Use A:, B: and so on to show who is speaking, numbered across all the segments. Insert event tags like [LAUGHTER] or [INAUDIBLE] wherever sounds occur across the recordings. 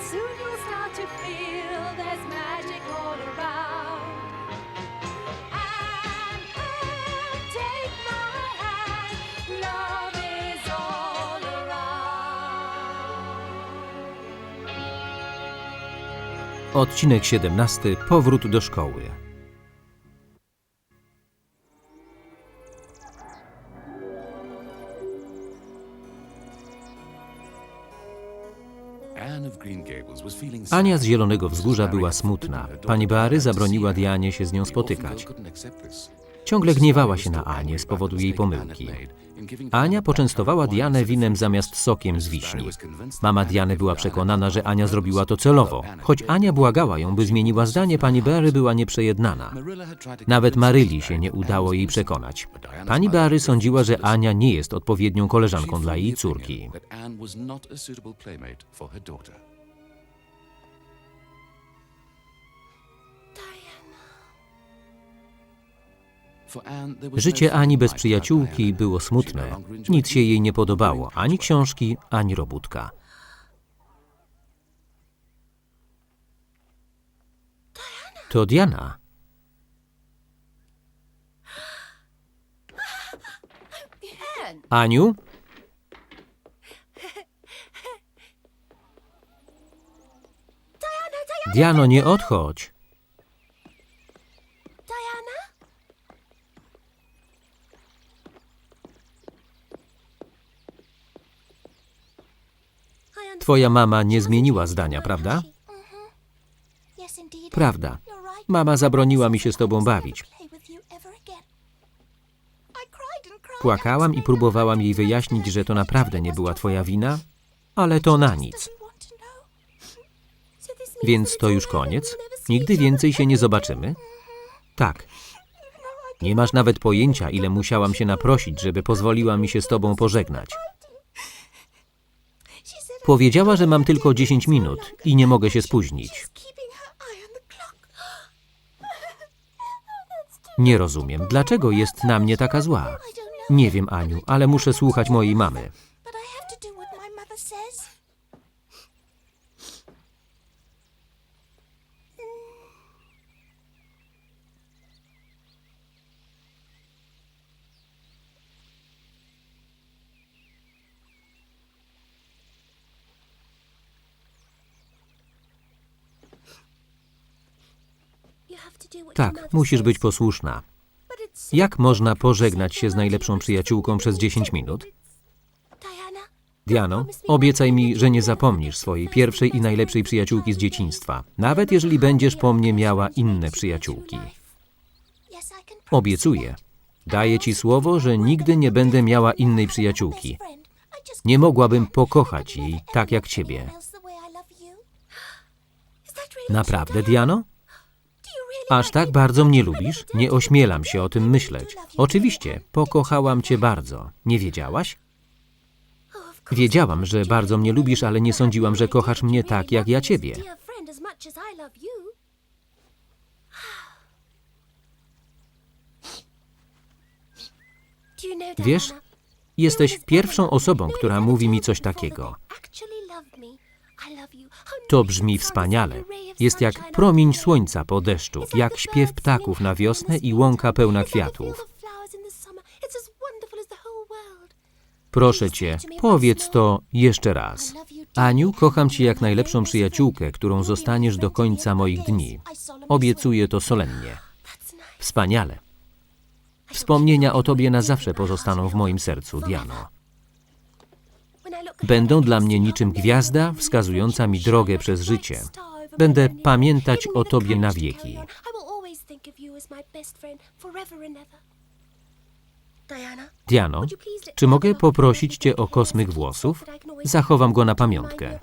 A: soon you'll start to feel there's magic all around.
B: Odcinek 17. Powrót do szkoły. Ania z Zielonego Wzgórza była smutna. Pani Beary zabroniła Dianie się z nią spotykać. Ciągle gniewała się na Anię z powodu jej pomyłki. Ania poczęstowała Dianę winem zamiast sokiem z wiśni. Mama Diany była przekonana, że Ania zrobiła to celowo. Choć Ania błagała ją, by zmieniła zdanie, pani Beary była nieprzejednana. Nawet Maryli się nie udało jej przekonać. Pani Beary sądziła, że Ania nie jest odpowiednią koleżanką dla jej córki. Życie Ani bez przyjaciółki było smutne. Nic się jej nie podobało, ani książki, ani robótka. To Diana. Aniu? Diano, nie odchodź. Twoja mama nie zmieniła zdania, prawda? Prawda. Mama zabroniła mi się z tobą bawić. Płakałam i próbowałam jej wyjaśnić, że to naprawdę nie była twoja wina, ale to na nic. Więc to już koniec? Nigdy więcej się nie zobaczymy? Tak. Nie masz nawet pojęcia, ile musiałam się naprosić, żeby pozwoliła mi się z tobą pożegnać. Powiedziała, że mam tylko 10 minut i nie mogę się spóźnić. Nie rozumiem, dlaczego jest na mnie taka zła. Nie wiem, Aniu, ale muszę słuchać mojej mamy.
A: But I have to do what my mother says. You have to do what your
B: Tak, musisz być posłuszna. Jak można pożegnać się z najlepszą przyjaciółką przez 10 minut? Diano, obiecaj mi, że nie zapomnisz swojej pierwszej i najlepszej przyjaciółki z dzieciństwa, nawet jeżeli będziesz po mnie miała inne przyjaciółki. Obiecuję. Daję ci słowo, że nigdy nie będę miała innej przyjaciółki. Nie mogłabym pokochać jej tak jak ciebie.
A: else the [GASPS]
B: Aż tak bardzo mnie lubisz? Nie ośmielam się o tym myśleć. Oczywiście, pokochałam cię bardzo. Nie wiedziałaś? Wiedziałam, że bardzo mnie lubisz, ale nie sądziłam, że kochasz mnie tak jak ja ciebie. Wiesz, jesteś pierwszą osobą, która mówi mi coś takiego. To brzmi wspaniale. Jest jak promień słońca po deszczu, jak śpiew ptaków na wiosnę i łąka pełna kwiatów. Proszę cię, powiedz to jeszcze raz. Aniu, kocham cię jak najlepszą przyjaciółkę, którą zostaniesz do końca moich dni. Obiecuję to solennie. Wspaniale. Wspomnienia o tobie na zawsze pozostaną w moim sercu, Diano. Będą dla mnie niczym gwiazda wskazująca mi drogę przez życie. Będę pamiętać o tobie na wieki. Diano, czy mogę poprosić cię o kosmyk włosów? Zachowam go na pamiątkę.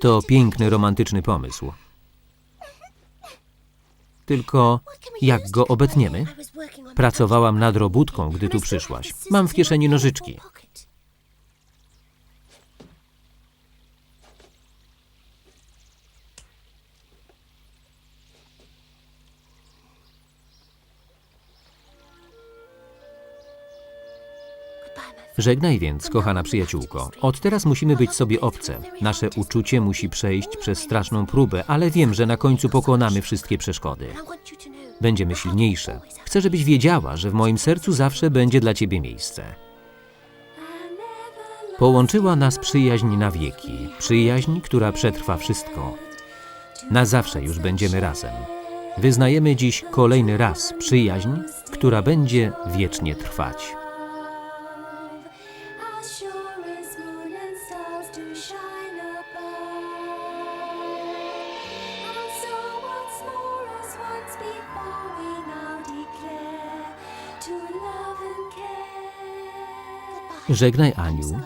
B: To piękny, romantyczny pomysł. Tylko jak go obetniemy? Pracowałam nad robótką, gdy tu przyszłaś. Mam w kieszeni nożyczki. Żegnaj więc, kochana przyjaciółko. Od teraz musimy być sobie obce. Nasze uczucie musi przejść przez straszną próbę, ale wiem, że na końcu pokonamy wszystkie przeszkody. Będziemy silniejsze. Chcę, żebyś wiedziała, że w moim sercu zawsze będzie dla ciebie miejsce. Połączyła nas przyjaźń na wieki, przyjaźń, która przetrwa wszystko. Na zawsze już będziemy razem. Wyznajemy dziś kolejny raz przyjaźń, która będzie wiecznie trwać. Żegnaj, Aniu.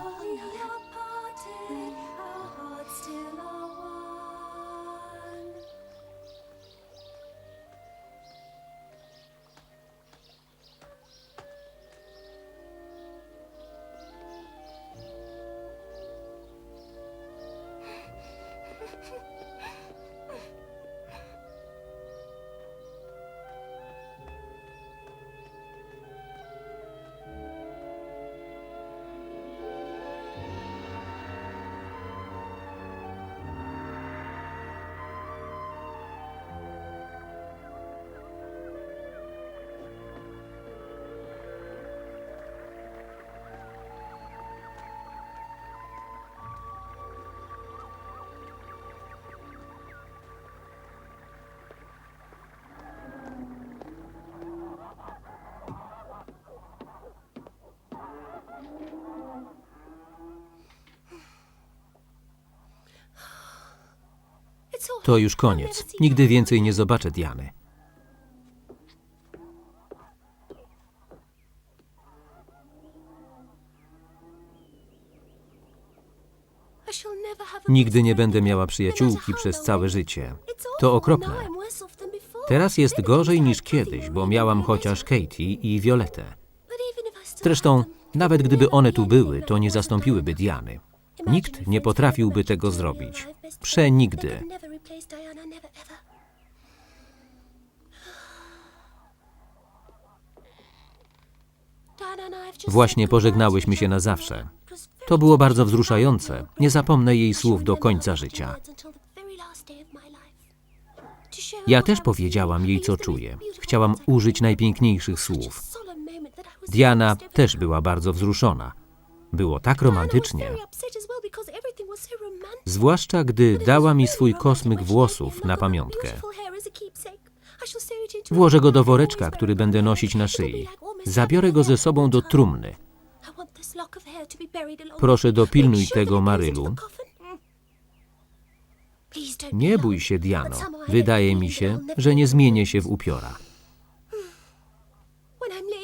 B: To już koniec. Nigdy więcej nie zobaczę Diany. Nigdy nie będę miała przyjaciółki przez całe życie. To okropne. Teraz jest gorzej niż kiedyś, bo miałam chociaż. Katie i Violetę. Zresztą, nawet gdyby one tu były, to nie zastąpiłyby. Diany. Nikt nie potrafiłby tego zrobić. Przenigdy.
A: They could never replace Diana, never ever. Diana and I have just
B: Właśnie pożegnałyśmy się na zawsze. To było bardzo wzruszające. Nie zapomnę jej słów do końca życia. Ja też powiedziałam jej, co czuję. Chciałam użyć najpiękniejszych słów. Diana też była bardzo wzruszona. Było tak romantycznie. Zwłaszcza gdy dała mi swój kosmyk włosów na pamiątkę. Włożę go do woreczka, który będę nosić na szyi. Zabiorę go ze sobą do trumny. Proszę dopilnuj tego, Marylu. Nie bój się, Diano. Wydaje mi się, że nie zmienię się w upiora.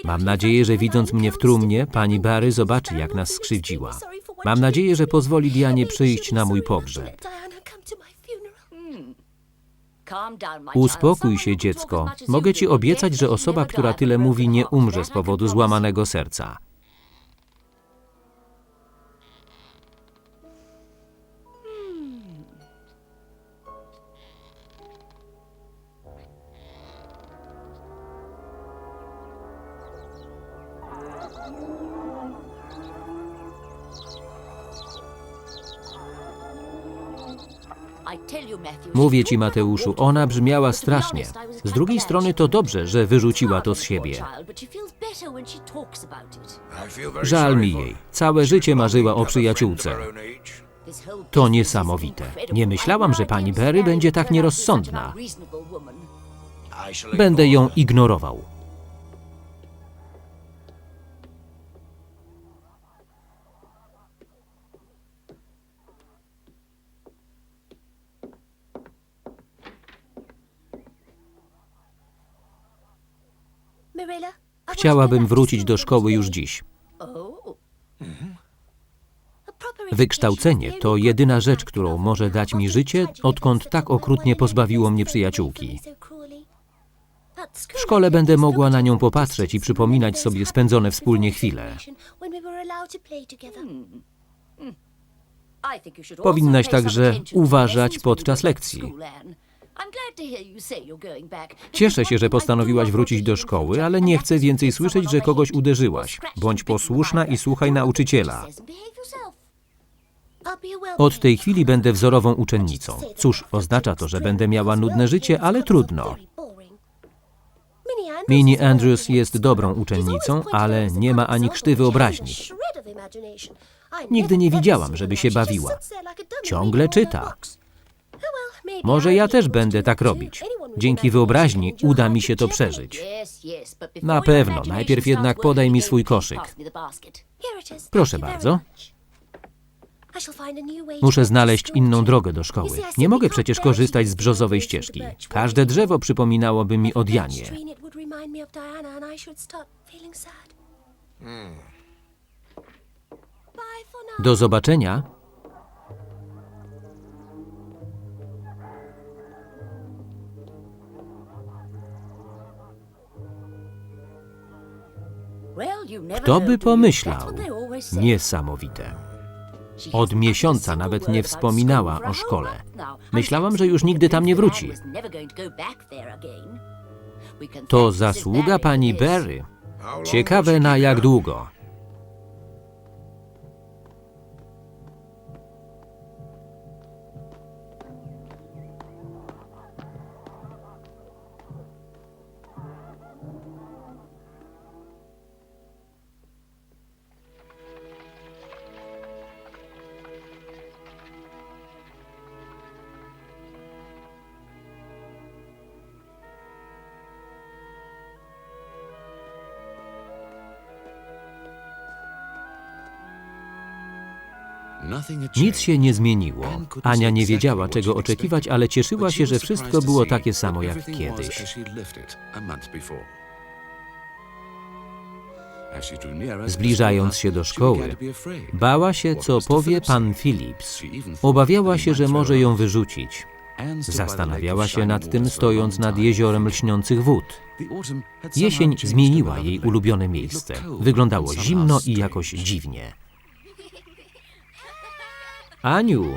B: Mam nadzieję, że widząc mnie w trumnie, pani Barry zobaczy, jak nas skrzywdziła. Mam nadzieję, że pozwoli Dianie przyjść na mój pogrzeb.
A: let Diana come to my funeral.
B: Uspokój się, dziecko. Mogę ci obiecać, że osoba, która tyle mówi, nie umrze z powodu złamanego serca. Mówię ci, Mateuszu, ona brzmiała strasznie. Z drugiej strony to dobrze, że wyrzuciła to z siebie. Żal mi jej. Całe życie marzyła o przyjaciółce. To niesamowite. Nie myślałam, że pani Berry będzie tak nierozsądna. Będę ją ignorował. Chciałabym wrócić do szkoły już dziś. Wykształcenie to jedyna rzecz, którą może dać mi życie, odkąd tak okrutnie pozbawiło mnie przyjaciółki. W szkole będę mogła na nią popatrzeć i przypominać sobie spędzone wspólnie chwile.
C: Powinnaś także uważać podczas lekcji.
B: Cieszę się, że postanowiłaś wrócić do szkoły, ale nie chcę więcej słyszeć, że kogoś uderzyłaś. Bądź posłuszna i słuchaj nauczyciela. Od tej chwili będę wzorową uczennicą. Cóż, oznacza to, że będę miała nudne życie, ale trudno. Minnie Andrews jest dobrą uczennicą, ale nie ma ani krzty wyobraźni. Nigdy nie widziałam, żeby się bawiła. Ciągle czyta. Może ja też będę tak robić. Dzięki wyobraźni uda mi się to przeżyć.
C: Na pewno. Najpierw jednak podaj mi swój koszyk.
B: Proszę bardzo. Muszę znaleźć inną drogę do szkoły. Nie mogę przecież korzystać z brzozowej ścieżki. Każde drzewo przypominałoby mi o Dianie. Do zobaczenia. Kto by pomyślał? Niesamowite. Od miesiąca nawet nie wspominała o szkole. Myślałam, że już nigdy tam nie wróci. To zasługa pani Berry. Ciekawe na jak długo. Nic się nie zmieniło. Ania nie wiedziała, czego oczekiwać, ale cieszyła się, że wszystko było takie samo jak kiedyś. Zbliżając się do szkoły, bała się, co powie pan Phillips. Obawiała się, że może ją wyrzucić. Zastanawiała się nad tym, stojąc nad jeziorem lśniących wód. Jesień zmieniła jej ulubione miejsce. Wyglądało zimno i jakoś dziwnie. Aniu!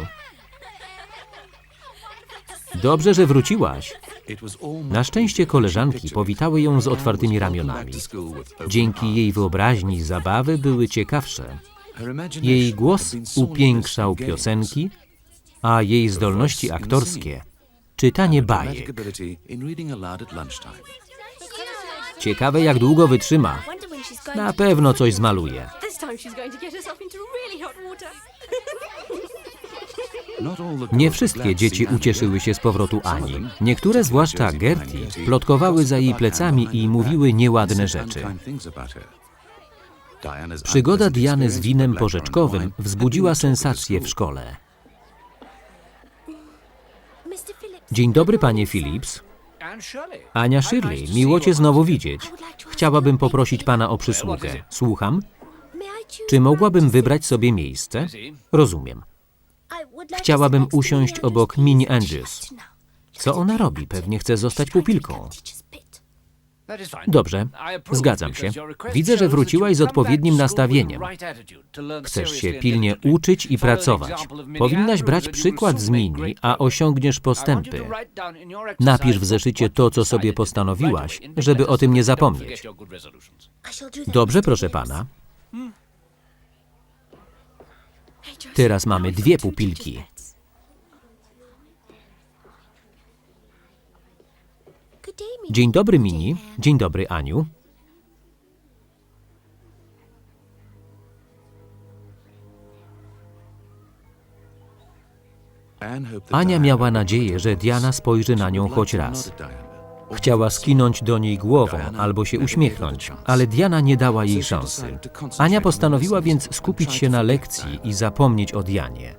B: Dobrze, że wróciłaś. Na szczęście koleżanki powitały ją z otwartymi ramionami. Dzięki jej wyobraźni zabawy były ciekawsze. Jej głos upiększał piosenki, a jej zdolności aktorskie czytanie bajek. Ciekawe jak długo wytrzyma. Na pewno coś zmaluje. [LAUGHS] Nie wszystkie dzieci ucieszyły się z powrotu Ani. Niektóre, zwłaszcza Gertie, plotkowały za jej plecami i mówiły nieładne rzeczy. Przygoda Diany z winem porzeczkowym wzbudziła sensację w szkole. Dzień dobry, panie Phillips. Ania Shirley, miło cię znowu widzieć. Chciałabym poprosić pana o przysługę. Słucham? Czy mogłabym wybrać sobie miejsce? Rozumiem. Chciałabym usiąść obok Minnie Andrews. Co ona robi? Pewnie chce zostać pupilką. Dobrze, zgadzam się. Widzę, że wróciłaś z odpowiednim nastawieniem. Chcesz się pilnie uczyć i pracować. Powinnaś brać przykład z Mini, a osiągniesz postępy. Napisz w zeszycie to, co sobie postanowiłaś, żeby o tym nie zapomnieć. Dobrze, proszę pana. Teraz mamy dwie pupilki. Dzień dobry, Mini. Dzień dobry, Aniu. Ania miała nadzieję, że Diana spojrzy na nią choć raz. Chciała skinąć do niej głową albo się uśmiechnąć, ale Diana nie dała jej szansy. Ania postanowiła więc skupić się na lekcji i zapomnieć o Dianie.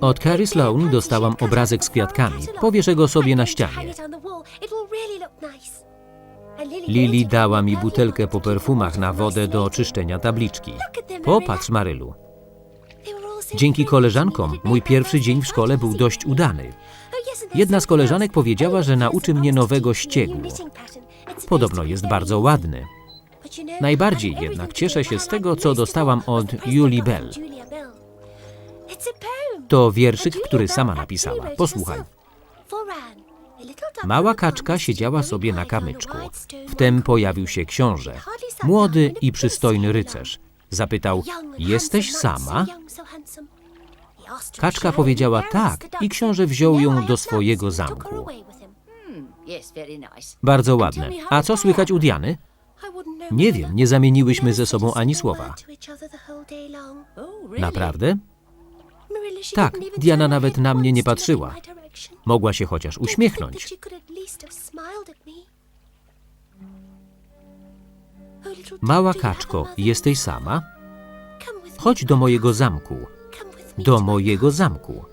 B: Od Carrie
A: Sloan
B: dostałam obrazek z kwiatkami. Powiesz go sobie na ścianie. Lili dała mi butelkę po perfumach na wodę do czyszczenia tabliczki. Popatrz, Marylu. Dzięki koleżankom mój pierwszy dzień w szkole był dość udany. Jedna z koleżanek powiedziała, że nauczy mnie nowego ściegu. Podobno jest bardzo ładny. Najbardziej jednak cieszę się z tego, co dostałam od Julie Bell. To wierszyk, który sama napisała. Posłuchaj. Mała kaczka siedziała sobie na kamyczku. Wtem pojawił się książę. Młody i przystojny rycerz. Zapytał, jesteś sama? Kaczka powiedziała tak i książę wziął
A: "No,
B: ją do
A: have none,"
B: swojego zamku. Bardzo ładne. A co słychać u Diany? Nie wiem, nie zamieniłyśmy ze sobą ani słowa. Naprawdę? Tak, Diana nawet na mnie nie patrzyła. Mogła się chociaż uśmiechnąć.
A: Oh,
B: Mała kaczko, jesteś sama? Chodź do mojego zamku. Do mojego zamku.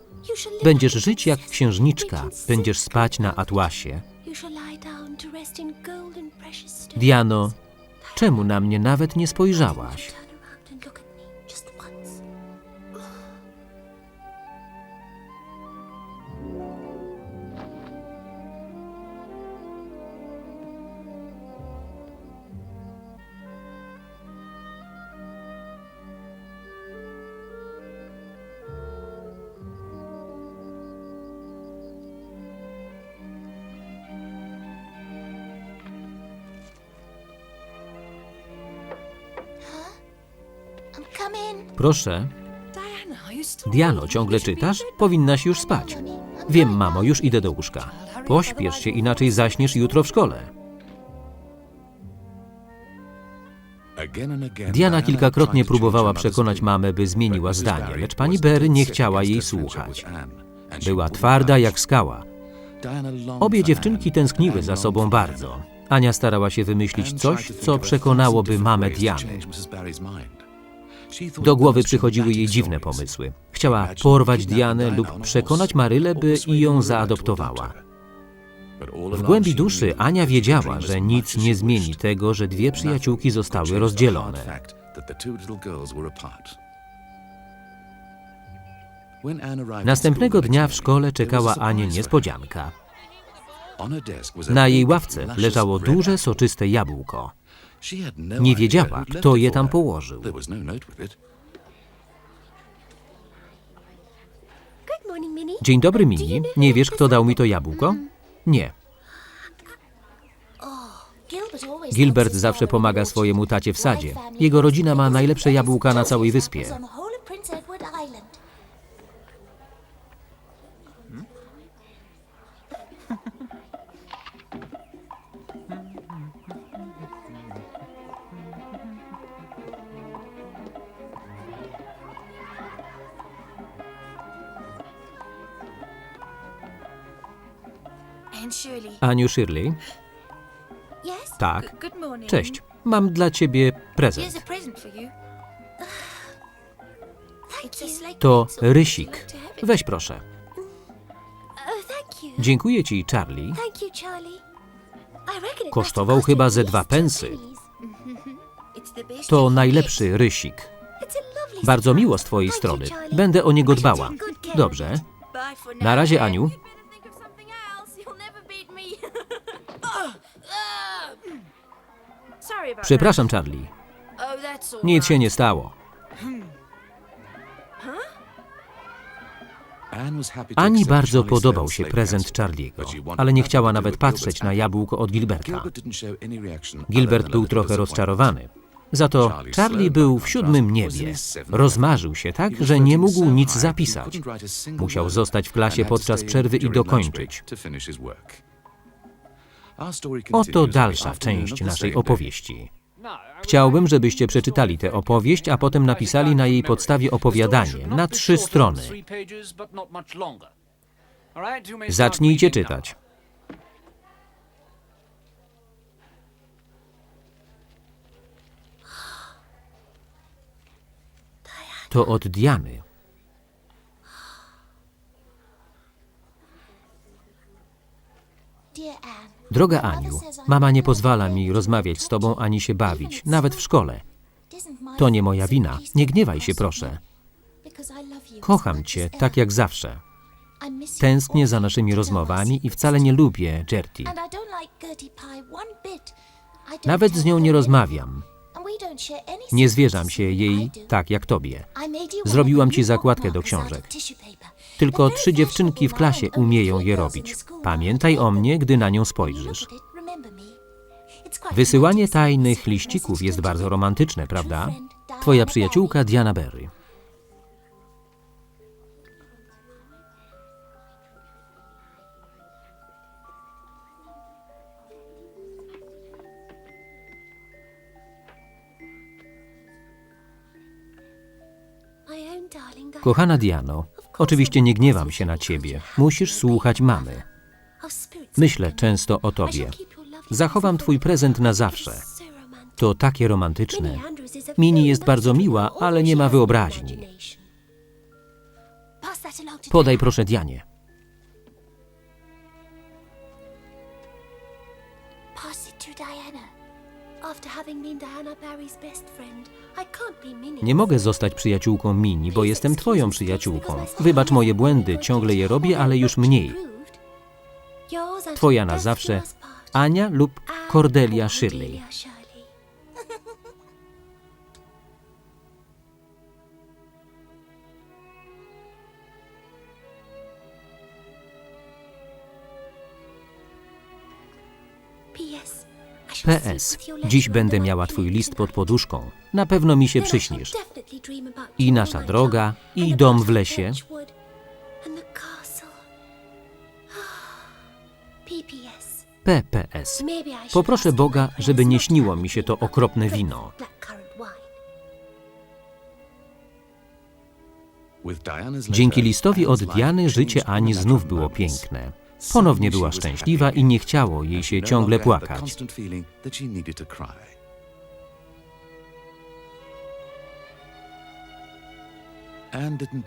B: Będziesz żyć jak księżniczka, będziesz spać na atłasie. Diano, czemu na mnie nawet nie spojrzałaś? Proszę, Diano, ciągle czytasz? Powinnaś już spać. Wiem, mamo, już idę do łóżka. Pośpiesz się, inaczej zaśniesz jutro w szkole. Diana kilkakrotnie próbowała przekonać mamę, by zmieniła zdanie, lecz pani Berry nie chciała jej słuchać. Była twarda jak skała. Obie dziewczynki tęskniły za sobą bardzo. Ania starała się wymyślić coś, co przekonałoby mamę Diany. Do głowy przychodziły jej dziwne pomysły. Chciała porwać Dianę lub przekonać Marylę, by i ją zaadoptowała. W głębi duszy Ania wiedziała, że nic nie zmieni tego, że dwie przyjaciółki zostały rozdzielone. Następnego dnia w szkole czekała Anię niespodzianka. Na jej ławce leżało duże, soczyste jabłko. Nie wiedziała, kto je tam położył. Dzień dobry, Mini. Nie wiesz, kto dał mi to jabłko? Nie.
A: Gilbert,
B: zawsze pomaga swojemu tacie w sadzie. Jego rodzina ma najlepsze jabłka na całej wyspie. Aniu Shirley? Tak. Cześć. Mam dla ciebie prezent. To rysik. Weź proszę.
A: Oh.
B: Dziękuję ci, Charlie. Kosztował chyba ze dwa pensy. [LAUGHS] To najlepszy rysik. Bardzo miło z twojej strony. Będę o niego dbała. Dobrze. Na razie, Aniu. Przepraszam, Charlie. Nic się nie stało. Ani bardzo podobał się prezent Charliego, ale nie chciała nawet patrzeć na jabłko od Gilberta. Gilbert był trochę rozczarowany. Za to Charlie był w siódmym niebie. Rozmarzył się tak, że nie mógł nic zapisać. Musiał zostać w klasie podczas przerwy i dokończyć. Oto dalsza część naszej opowieści. Chciałbym, żebyście przeczytali tę opowieść, a potem napisali na jej podstawie opowiadanie na trzy strony. Zacznijcie czytać. To od Diany. Droga Aniu, mama nie pozwala mi rozmawiać z tobą ani się bawić, nawet w szkole. To nie moja wina. Nie gniewaj się, proszę. Kocham cię tak jak zawsze. Tęsknię za naszymi rozmowami i wcale nie lubię Gertie. Nawet z nią nie rozmawiam. Nie zwierzam się jej tak jak tobie. Zrobiłam ci zakładkę do książek. Tylko trzy dziewczynki w klasie umieją je robić. Pamiętaj o mnie, gdy na nią spojrzysz. Wysyłanie tajnych liścików jest bardzo romantyczne, prawda? Twoja przyjaciółka Diana Berry. Kochana Diano, oczywiście nie gniewam się na ciebie. Musisz słuchać mamy. Myślę często o tobie. Zachowam twój prezent na zawsze. To takie romantyczne. Mini jest bardzo miła, ale nie ma wyobraźni. Podaj proszę Dianie. Nie mogę zostać przyjaciółką Mini, bo jestem twoją przyjaciółką. Wybacz moje błędy, ciągle je robię, ale już mniej. Twoja na zawsze Ania lub Cordelia Shirley. PS. Dziś będę miała twój list pod poduszką. Na pewno mi się przyśnisz. I nasza droga, i dom w lesie. PPS. Poproszę Boga, żeby nie śniło mi się to okropne wino. Dzięki listowi od Diany życie Ani znów było piękne. Ponownie była szczęśliwa i nie chciało jej się ciągle płakać.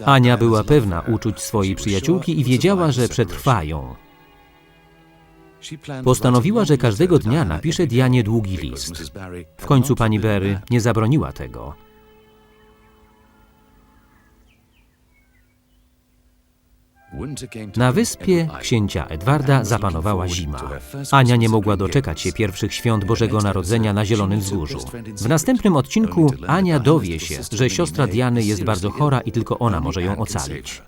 B: Ania była pewna uczuć swojej przyjaciółki i wiedziała, że przetrwają. Postanowiła, że każdego dnia napisze Dianie długi list. W końcu pani Berry nie zabroniła tego. Na wyspie księcia Edwarda zapanowała zima. Ania nie mogła doczekać się pierwszych świąt Bożego Narodzenia na Zielonym Wzgórzu. W następnym odcinku Ania dowie się, że siostra Diany jest bardzo chora i tylko ona może ją ocalić.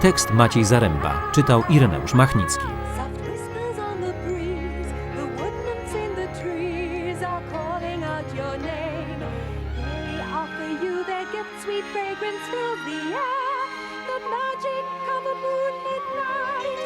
B: Tekst Maciej Zaręba czytał Ireneusz Machnicki.
A: Sweet fragrance fills the air. The magic of a moonlit night,